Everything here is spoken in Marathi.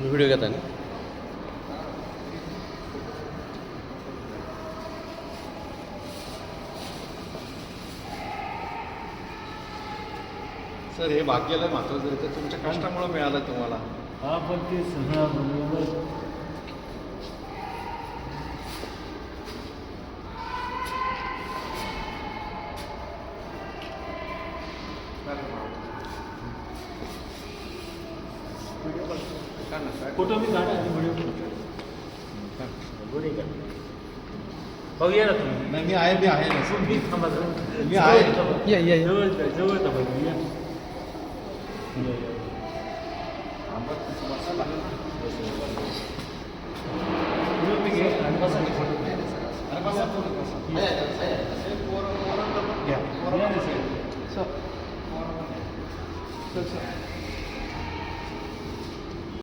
व्हिडिओ घेता ना? सर हे भाग्याला महत्वाचं आहे तर तुमच्या कष्टामुळे मिळालं तुम्हाला. हा पण ते सगळं बरोबर. फोटो मी काढा आणि व्हिडिओ व्हिडिओ काढा भाऊ या ना तुम्ही नाही मी आहे मी आहे ना मी थांबा जरा. मी आहे. जवळ. या, या, या. जवळ जवळ थांबा तुम्ही, या. या, या. तुम्ही घे आणि बसा की फोटो. अरे बसा, थोडं बसा. हे पोरं- घ्या. पोरांना या ना सर, सर.